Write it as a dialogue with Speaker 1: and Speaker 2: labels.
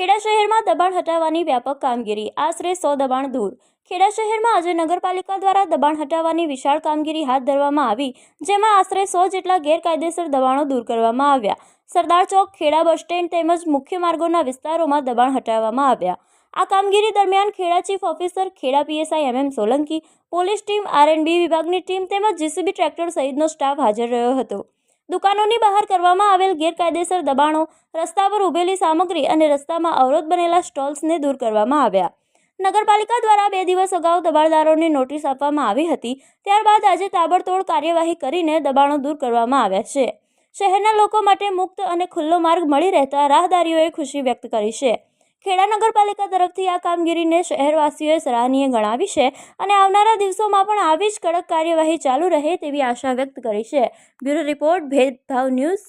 Speaker 1: ખેડા શહેરમાં દબાણ હટાવવાની વ્યાપક કામગીરી. આશરે સો દબાણ દૂર. ખેડા શહેરમાં આજે નગરપાલિકા દ્વારા દબાણ હટાવવાની વિશાળ કામગીરી હાથ ધરવામાં આવી, જેમાં આશરે સો જેટલા ગેરકાયદેસર દબાણો દૂર કરવામાં આવ્યા. સરદાર ચોક, ખેડા બસ સ્ટેન્ડ તેમજ મુખ્ય માર્ગોના વિસ્તારોમાં દબાણ હટાવવામાં આવ્યા. આ કામગીરી દરમિયાન Kheda chief officer, Kheda PSI M M Solanki, police team, RNB વિભાગની ટીમ તેમજ જીસીબી ટ્રેક્ટર સહિતનો સ્ટાફ હાજર રહ્યો હતો. દુકાનોની બહાર કરવામાં આવેલ ગેરકાયદેસર દબાણો, રસ્તા પર ઊભેલી સામગ્રી અને રસ્તામાં અવરોધ બનેલા સ્ટોલ્સને દૂર કરવામાં આવ્યા. નગરપાલિકા દ્વારા બે દિવસ અગાઉ દબાણદારોને નોટિસ આપવામાં આવી હતી. ત્યારબાદ આજે તાબડતોડ કાર્યવાહી કરીને દબાણો દૂર કરવામાં આવ્યા છે. શહેરના લોકો માટે મુક્ત અને ખુલ્લો માર્ગ મળી રહેતા રાહદારીઓએ ખુશી વ્યક્ત કરી છે. ખેડા નગરપાલિકા તરફથી આ કામગીરીને શહેરવાસીઓએ સરાહનીય ગણાવી છે અને આવનારા દિવસોમાં પણ આવી જ કડક કાર્યવાહી ચાલુ રહે તેવી આશા વ્યક્ત કરી છે. બ્યુરો રિપોર્ટ ભેદભાવ ન્યૂઝ